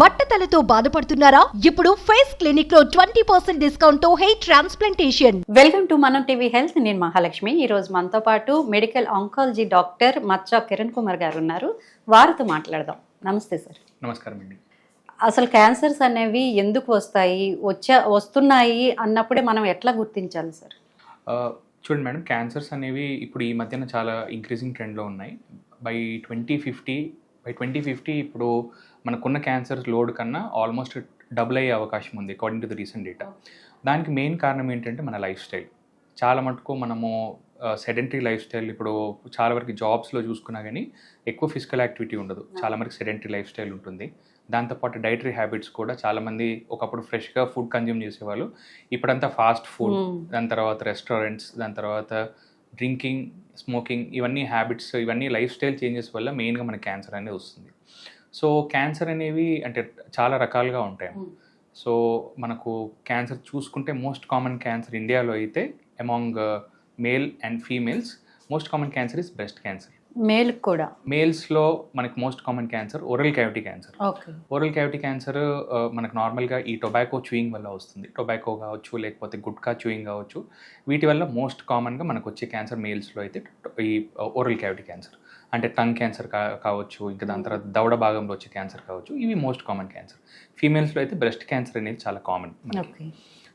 బట్టతలతో బాధపడుతున్నారా? ఇప్పుడు ఫేస్ క్లినిక్లో twenty percent డిస్కౌంట్తో hair transplantation. Welcome to Manam TV health. నేను మహాలక్ష్మి. ఈ రోజు మనతో పాటు మెడికల్ ఆంకాలజీ డాక్టర్ మచ్చ కిరణ్ కుమార్ గారు ఉన్నారు. వారితో మాట్లాడదాం. నమస్తే సార్. నమస్కారం అండి. అసలు క్యాన్సర్స్ అనేవి ఎందుకు వస్తాయి? వచ్చా వస్తున్నాయి అన్నప్పుడే మనం ఎట్లా గుర్తించాలి సార్? చూడండి మేడం క్యాన్సర్స్ అనేవి ఇప్పుడు ఈ మధ్యన చాలా ఇంక్రీజింగ్ ట్రెండ్లో ఉన్నాయి. By twenty fifty by twenty fifty ఇప్పుడు మనకున్న క్యాన్సర్ లోడ్ కన్నా ఆల్మోస్ట్ డబుల్ అయ్యే అవకాశం ఉంది according to the recent data దానికి మెయిన్ కారణం ఏంటంటే మన లైఫ్ స్టైల్ చాలా మటుకు మనము సెడెంటరీ లైఫ్ స్టైల్ ఇప్పుడు చాలా వరకు జాబ్స్లో చూసుకున్నా కానీ ఎక్కువ ఫిజికల్ యాక్టివిటీ ఉండదు. చాలా వరకు సెడెంటరీ లైఫ్ స్టైల్ ఉంటుంది దాంతోపాటు డైటరీ హ్యాబిట్స్ కూడా చాలా మంది ఒకప్పుడు ఫ్రెష్గా ఫుడ్ కన్జ్యూమ్ చేసేవాళ్ళు. ఇప్పుడంతా ఫాస్ట్ ఫుడ్. దాని తర్వాత రెస్టారెంట్స్ దాని తర్వాత డ్రింకింగ్ స్మోకింగ్ ఇవన్నీ హ్యాబిట్స్ ఇవన్నీ లైఫ్ స్టైల్ చేంజెస్ వల్ల మెయిన్గా మనకి క్యాన్సర్ అనేది వస్తుంది. సో క్యాన్సర్ అనేవి అంటే చాలా రకాలుగా ఉంటాయి. సో మనకు క్యాన్సర్ చూసుకుంటే మోస్ట్ కామన్ క్యాన్సర్ ఇండియాలో అయితే among male and females most common cancer is breast cancer. మేల్కి కూడా? మేల్స్లో మనకి most common cancer oral cavity cancer. Oral cavity cancer మనకు నార్మల్గా ఈ టొబాకో చూయింగ్ వల్ల వస్తుంది. టొబాకో కావచ్చు లేకపోతే గుట్కా చూయింగ్ కావచ్చు. వీటి వల్ల మోస్ట్ కామన్గా మనకు వచ్చే క్యాన్సర్ మేల్స్లో అయితే ఈ ఓరల్ క్యావిటీ క్యాన్సర్. అంటే టంగ్ క్యాన్సర్ కా కావచ్చు ఇంకా దాని తర్వాత దవడ భాగంలో వచ్చే క్యాన్సర్ కావచ్చు ఇవి మోస్ట్ కామన్ క్యాన్సర్ ఫీమేల్స్లో అయితే బ్రెస్ట్ క్యాన్సర్ అనేది చాలా కామన్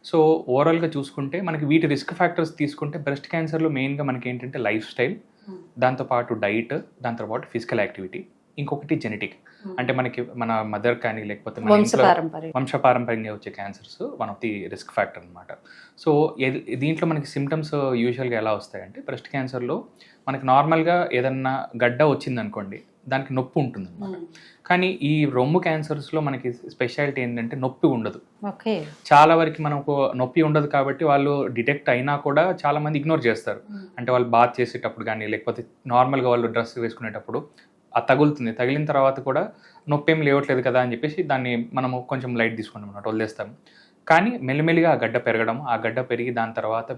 సో ఓవరాల్గా చూసుకుంటే మనకి వీటి రిస్క్ ఫ్యాక్టర్స్ తీసుకుంటే బ్రెస్ట్ క్యాన్సర్లో మెయిన్గా మనకి ఏంటంటే లైఫ్ స్టైల్ దాంతోపాటు డైట్ దాంతోపాటు ఫిజికల్ యాక్టివిటీ ఇంకొకటి జెనెటిక్ అంటే మనకి మన మదర్ కానీ లేకపోతే వంశపారంపర్యంగా వచ్చే cancers one of the risk factor అనమాట సో దీంట్లో మనకి సిమ్టమ్స్ యూజువల్గా ఎలా వస్తాయంటే బ్రెస్ట్ క్యాన్సర్లో మనకి నార్మల్గా ఏదన్నా గడ్డ వచ్చింది అనుకోండి దానికి నొప్పి ఉంటుంది అనమాట కానీ ఈ రొమ్ము క్యాన్సర్స్లో మనకి స్పెషాలిటీ ఏంటంటే నొప్పి ఉండదు. ఓకే. చాలా వరకు మనకు నొప్పి ఉండదు కాబట్టి వాళ్ళు డిటెక్ట్ అయినా కూడా చాలా మంది ఇగ్నోర్ చేస్తారు. అంటే వాళ్ళు బాత్ చేసేటప్పుడు కానీ లేకపోతే నార్మల్గా వాళ్ళు డ్రెస్ వేసుకునేటప్పుడు ఆ తగులుతుంది. తగిలిన తర్వాత కూడా నొప్పి ఏం లేవట్లేదు కదా అని చెప్పేసి దాన్ని మనము కొంచెం లైట్ తీసుకుంటాం అన్నమాట వదిలేస్తాం కానీ మెల్లిమెల్లిగా ఆ గడ్డ పెరగడం ఆ గడ్డ పెరిగి దాని తర్వాత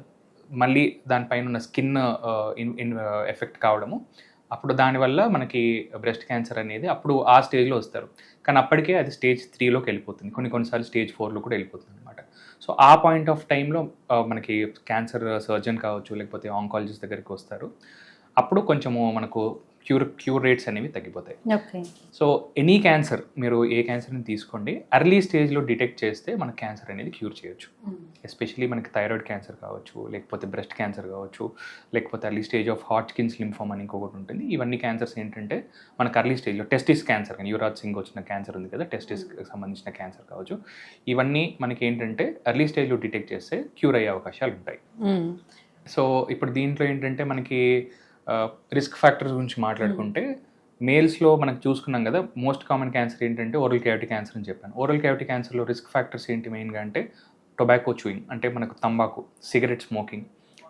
మళ్ళీ దానిపైన ఉన్న స్కిన్ ఎఫెక్ట్ కావడము. అప్పుడు దానివల్ల మనకి బ్రెస్ట్ క్యాన్సర్ అనేది అప్పుడు ఆ స్టేజ్లో వస్తారు. కానీ అప్పటికే అది స్టేజ్ త్రీలోకి వెళ్ళిపోతుంది. కొన్ని కొన్నిసార్లు స్టేజ్ ఫోర్లో కూడా వెళ్ళిపోతుంది అనమాట సో ఆ పాయింట్ ఆఫ్ టైంలో మనకి క్యాన్సర్ సర్జన్ కావచ్చు లేకపోతే ఆంకాలజిస్ట్ దగ్గరికి వస్తారు. అప్పుడు కొంచెము మనకు క్యూర్ క్యూర్ రేట్స్ అనేవి తగ్గిపోతాయి. సో ఎనీ క్యాన్సర్ మీరు ఏ క్యాన్సర్ని తీసుకోండి ఎర్లీ స్టేజ్లో డిటెక్ట్ చేస్తే మన క్యాన్సర్ అనేది క్యూర్ చేయొచ్చు. ఎస్పెషలీ మనకి థైరాయిడ్ క్యాన్సర్ కావచ్చు లేకపోతే బ్రెస్ట్ క్యాన్సర్ కావచ్చు లేకపోతే early stage of heart skin lymphoma అని ఇంకొకటి ఉంటుంది. ఇవన్నీ క్యాన్సర్స్ ఏంటంటే మనకు అర్లీ స్టేజ్లో టెస్టిస్ క్యాన్సర్ కానీ యువరాజ్ సింగ్ వచ్చిన క్యాన్సర్ ఉంది కదా టెస్టిస్కి సంబంధించిన క్యాన్సర్ కావచ్చు. ఇవన్నీ మనకి ఏంటంటే ఎర్లీ స్టేజ్లో డిటెక్ట్ చేస్తే క్యూర్ అయ్యే అవకాశాలు ఉంటాయి. సో ఇప్పుడు దీంట్లో ఏంటంటే మనకి రిస్క్ ఫ్యాక్టర్స్ గురించి మాట్లాడుకుంటే మేల్స్లో మనకు చూసుకున్నాం కదా మోస్ట్ కామన్ క్యాన్సర్ ఏంటంటే ఓరల్ క్యావిటీ క్యాన్సర్ అని చెప్పాను. ఓరల్ క్యావిటీ క్యాన్సర్లో రిస్క్ ఫ్యాక్టర్స్ ఏంటి మెయిన్గా అంటే టొబాకో చూయింగ్ అంటే మనకు తంబాకు సిగరెట్ స్మోకింగ్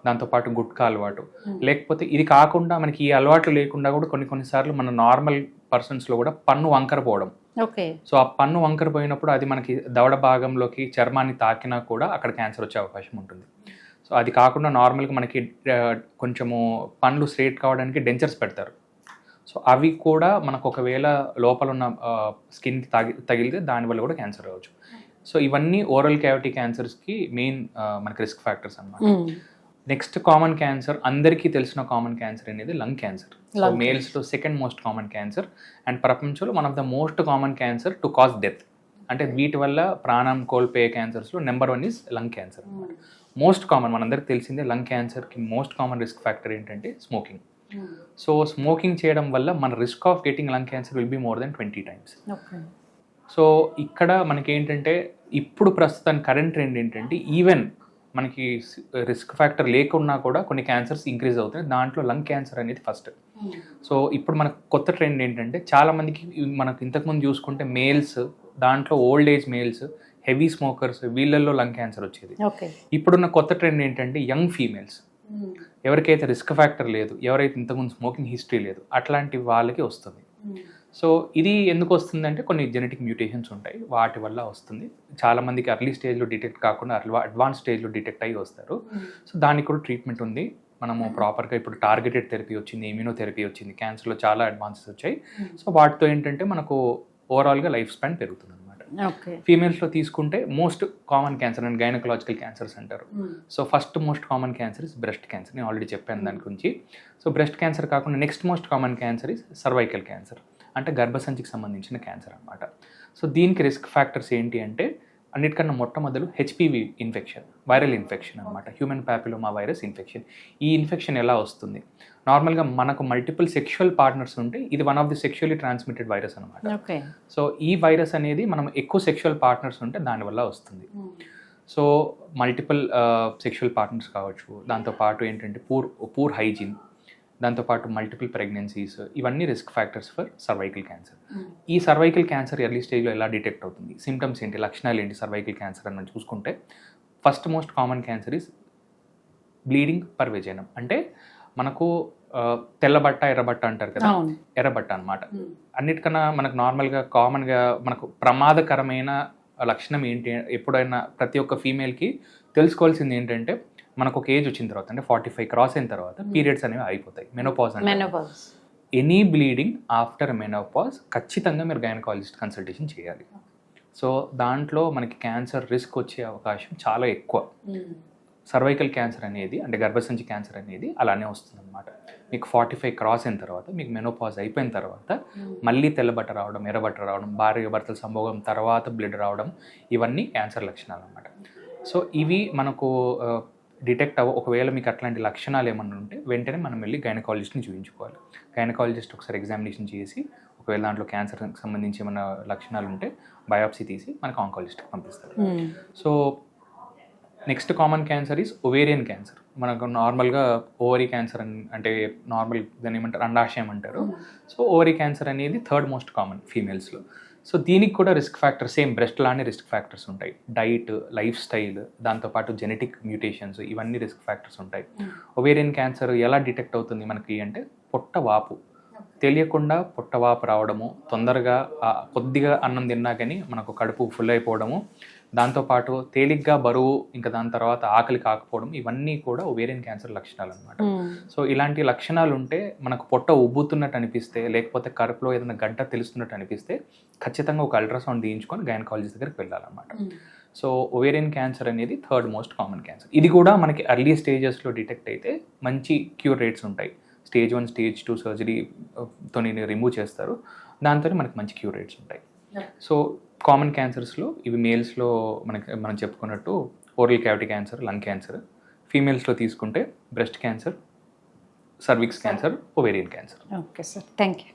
దాంతోపాటు గుట్కా అలవాటు. లేకపోతే ఇది కాకుండా మనకి ఈ అలవాట్లు లేకుండా కూడా కొన్ని కొన్నిసార్లు మన నార్మల్ పర్సన్స్లో కూడా పన్ను వంకర పోవడం ఓకే. సో ఆ పన్ను వంకర పోయినప్పుడు అది మనకి దవడ భాగంలోకి చర్మాన్ని తాకినా కూడా అక్కడ క్యాన్సర్ వచ్చే అవకాశం ఉంటుంది. సో అది కాకుండా నార్మల్గా మనకి కొంచెము పండ్లు స్ట్రేట్ కావడానికి డెంచర్స్ పెడతారు. సో అవి కూడా మనకు ఒకవేళ లోపల ఉన్న స్కిన్కి తగి తగిలితే దానివల్ల కూడా క్యాన్సర్ రావచ్చు సో ఇవన్నీ ఓరల్ క్యావిటీ క్యాన్సర్స్కి మెయిన్ మనకి రిస్క్ ఫ్యాక్టర్స్ అన్నమాట. నెక్స్ట్ కామన్ క్యాన్సర్ అందరికీ తెలిసిన కామన్ క్యాన్సర్ అనేది lung cancer. So మేల్స్లో second most common cancer and ప్రపంచంలో one of the most common cancer to cause death. అంటే వీటి వల్ల ప్రాణం కోల్పోయే క్యాన్సర్స్లో number one is lung cancer అనమాట మోస్ట్ కామన్ మనందరికి తెలిసిందే లంగ్ క్యాన్సర్కి మోస్ట్ కామన్ రిస్క్ ఫ్యాక్టర్ ఏంటంటే స్మోకింగ్. సో స్మోకింగ్ చేయడం వల్ల మన risk of getting lung cancer will be more then twenty times. So ఇక్కడ మనకి ఏంటంటే ఇప్పుడు ప్రస్తుతానికి కరెంట్ ట్రెండ్ ఏంటంటే ఈవెన్ మనకి రిస్క్ ఫ్యాక్టర్ లేకున్నా కూడా కొన్ని క్యాన్సర్స్ ఇంక్రీజ్ అవుతాయి దాంట్లో లంగ్ క్యాన్సర్ అనేది ఫస్ట్. సో ఇప్పుడు మనకు కొత్త ట్రెండ్ ఏంటంటే చాలా మందికి మనకు ఇంతకుముందు చూసుకుంటే మేల్స్ దాంట్లో old age males heavy smokers వీళ్ళల్లో లంగ్ క్యాన్సర్ వచ్చేది. ఇప్పుడున్న కొత్త ట్రెండ్ ఏంటంటే యంగ్ ఫీమేల్స్. ఎవరికైతే రిస్క్ ఫ్యాక్టర్ లేదు ఎవరైతే ఇంతకుముందు స్మోకింగ్ హిస్టరీ లేదు అట్లాంటి వాళ్ళకి వస్తుంది. సో ఇది ఎందుకు వస్తుంది అంటే కొన్ని జెనెటిక్ మ్యూటేషన్స్ ఉంటాయి వాటి వల్ల వస్తుంది. చాలా మందికి అర్లీ స్టేజ్లో డిటెక్ట్ కాకుండా అడ్వాన్స్ స్టేజ్లో డిటెక్ట్ అయ్యి వస్తారు. సో దానికి కూడా ట్రీట్మెంట్ ఉంది. మనము ప్రాపర్గా ఇప్పుడు టార్గెటెడ్ థెరపీ వచ్చింది ఇమ్యూనోథెరపీ వచ్చింది క్యాన్సర్లో చాలా అడ్వాన్సెస్ వచ్చాయి. సో వాటితో ఏంటంటే మనకు ఓవరాల్గా లైఫ్ స్పాన్ పెరుగుతుంది. ఫీమేల్స్లో తీసుకుంటే most common cancer and gynaecological cancers అంటారు. So first most common cancer is breast cancer నేను ఆల్రెడీ చెప్పాను దాని గురించి. సో బ్రెస్ట్ క్యాన్సర్ కాకుండా next most common cancer is cervical cancer అంటే గర్భసంచికి సంబంధించిన క్యాన్సర్ అనమాట సో దీనికి రిస్క్ ఫ్యాక్టర్స్ ఏంటి అంటే అన్నిటికన్నా మొట్టమొదలు హెచ్పివి ఇన్ఫెక్షన్ వైరల్ ఇన్ఫెక్షన్ అనమాట హ్యూమన్ ప్యాపిలోమా వైరస్ ఇన్ఫెక్షన్. ఈ ఇన్ఫెక్షన్ ఎలా వస్తుంది? నార్మల్గా మనకు మల్టిపుల్ సెక్షువల్ పార్ట్నర్స్ ఉంటే ఇది one of the sexually transmitted virus అనమాట సో ఈ వైరస్ అనేది మనం ఎక్కువ సెక్షువల్ పార్ట్నర్స్ ఉంటే దానివల్ల వస్తుంది. సో మల్టిపుల్ సెక్షువల్ పార్ట్నర్స్ కావచ్చు. దాంతోపాటు ఏంటంటే పూర్ పూర్ హైజీన్ దాంతోపాటు మల్టిపుల్ ప్రెగ్నెన్సీస్ ఇవన్నీ risk factors for cervical cancer ఈ సర్వైకల్ క్యాన్సర్ ఎర్లీ స్టేజ్లో ఎలా డిటెక్ట్ అవుతుంది? సిమ్టమ్స్ ఏంటి? లక్షణాలు ఏంటి సర్వైకల్ క్యాన్సర్ అని చూసుకుంటే first most common cancer is bleeding per vaginam అంటే మనకు తెల్లబట్ట ఎర్రబట్ట అంటారు కదా? ఎర్రబట్ట అనమాట అన్నిటికన్నా మనకు నార్మల్గా కామన్గా మనకు ప్రమాదకరమైన లక్షణం ఏంటి? ఎప్పుడైనా ప్రతి ఒక్క ఫీమేల్కి తెలుసుకోవాల్సింది ఏంటంటే మనకు ఒక ఏజ్ వచ్చిన తర్వాత అంటే ఫార్టీ ఫైవ్ క్రాస్ అయిన తర్వాత పీరియడ్స్ అనేవి అయిపోతాయి. మెనోపాజ్ అంటే menopause any bleeding after menopause ఖచ్చితంగా మీరు గైనకాలజిస్ట్ కన్సల్టేషన్ చేయాలి. సో దాంట్లో మనకి క్యాన్సర్ రిస్క్ వచ్చే అవకాశం చాలా ఎక్కువ. సర్వైకల్ క్యాన్సర్ అనేది అంటే గర్భసంచి క్యాన్సర్ అనేది అలానే వస్తుందన్నమాట. మీకు ఫార్టీ ఫైవ్ క్రాస్ అయిన తర్వాత మీకు మెనోపాజ్ అయిపోయిన తర్వాత మళ్ళీ తెల్లబట్ట రావడం ఎర్రబట్ట రావడం భార్య భర్తల సంభోగం తర్వాత బ్లడ్ రావడం ఇవన్నీ క్యాన్సర్ లక్షణాలు అన్నమాట సో ఇవి మనకు డిటెక్ట్ అవ్వ ఒకవేళ మీకు అట్లాంటి లక్షణాలు ఏమన్నా ఉంటే వెంటనే మనం వెళ్ళి గైనకాలజిస్ట్ని చూపించుకోవాలి. గైనకాలజిస్ట్ ఒకసారి ఎగ్జామినేషన్ చేసి ఒకవేళ దాంట్లో క్యాన్సర్కి సంబంధించి ఏమైనా లక్షణాలు ఉంటే బయాప్సీ తీసి మనకు ఆంకాలజిస్ట్కి పంపిస్తారు. So next common cancer is ovarian cancer. మనకు నార్మల్గా ఓవరీ క్యాన్సర్ అని అంటే నార్మల్ దాన్ని ఏమంటారు అండాశయం అంటారు. సో ఓవరీ క్యాన్సర్ అనేది థర్డ్ మోస్ట్ కామన్ ఫీమేల్స్లో. సో దీనికి కూడా రిస్క్ ఫ్యాక్టర్స్ సేమ్ బ్రెస్ట్ లానే రిస్క్ ఫ్యాక్టర్స్ ఉంటాయి. డైట్ లైఫ్ స్టైల్ దాంతోపాటు జెనెటిక్ మ్యూటేషన్స్ ఇవన్నీ రిస్క్ ఫ్యాక్టర్స్ ఉంటాయి. ఒవేరియన్ క్యాన్సర్ ఎలా డిటెక్ట్ అవుతుంది మనకి అంటే పొట్ట వాపు. తెలియకుండా పొట్టవాపు రావడము తొందరగా కొద్దిగా అన్నం తిన్నా కానీ మనకు కడుపు ఫుల్ అయిపోవడము దాంతోపాటు తేలిగ్గా బరువు ఇంకా దాని తర్వాత ఆకలి కాకపోవడం ఇవన్నీ కూడా ఒవేరియన్ క్యాన్సర్ లక్షణాలు అనమాట సో ఇలాంటి లక్షణాలు ఉంటే మనకు పొట్ట ఉబ్బుతున్నట్టు అనిపిస్తే లేకపోతే కడుపులో ఏదైనా గడ్డ తెలుస్తున్నట్టు అనిపిస్తే ఖచ్చితంగా ఒక అల్ట్రాసౌండ్ తీయించుకొని గైనకాలజిస్ట్ దగ్గరికి వెళ్ళాలన్నమాట. సో ఒవేరియన్ క్యాన్సర్ అనేది థర్డ్ మోస్ట్ కామన్ క్యాన్సర్ ఇది కూడా మనకి ఎర్లీ స్టేజెస్లో డిటెక్ట్ అయితే మంచి క్యూర్ రేట్స్ ఉంటాయి. స్టేజ్ వన్ స్టేజ్ టూ సర్జరీతో రిమూవ్ చేస్తారు. దాంతో మనకి మంచి క్యూర్ రేట్స్ ఉంటాయి. సో కామన్ క్యాన్సర్స్లో ఇవి మేల్స్లో మనకి మనం చెప్పుకున్నట్టు oral cavity cancer lung cancer ఫీమేల్స్లో తీసుకుంటే breast cancer cervix cancer ovarian cancer okay sir thank you